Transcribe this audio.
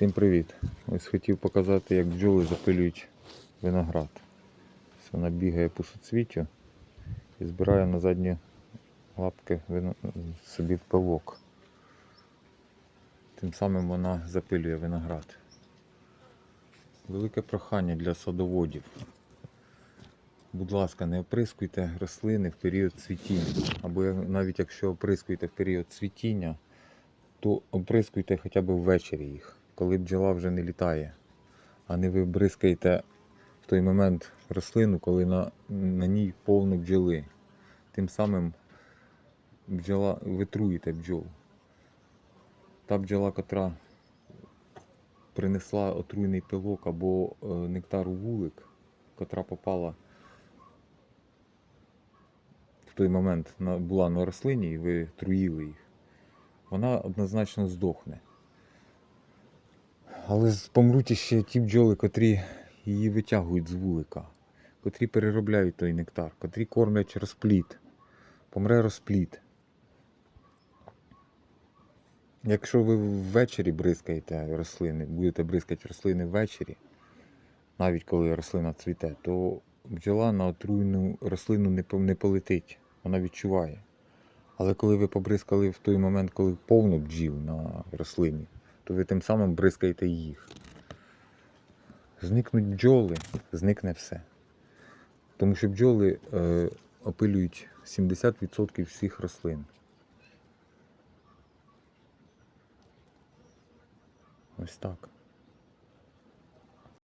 Всім привіт! Ось хотів показати, як бджоли запилюють виноград. Ось Вона бігає по суцвіттю і збирає на задні лапки собі в пилок. Тим самим вона запилює виноград. Велике прохання для садоводів. Будь ласка, не оприскуйте рослини в період цвітіння. Або навіть якщо оприскуєте в період цвітіння, то оприскуйте хоча б ввечері їх, коли бджола вже не літає. А не ви бризкаєте в той момент рослину, коли на, на ній повно бджоли. Тим самим бджола, ви труїте бджол. Та бджола, котра принесла отруйний пилок або е, нектар у вулик, котра попала в той момент була на рослині і ви труїли їх вона однозначно здохне. Але помруть ще ті бджоли, котрі її витягують з вулика, котрі переробляють той нектар, котрі кормлять розпліт. Помре розпліт. Якщо ви ввечері бризкаєте рослини, будете бризкати рослини ввечері, навіть коли рослина цвіте, то бджола на отруйну рослину не полетить. Вона відчуває. Але коли ви побризкали в той момент, коли повно бджіл на рослині, то ви тим самим бризкаєте їх. Зникнуть бджоли, зникне все. Тому що бджоли е, опилюють 70% всіх рослин. Ось так.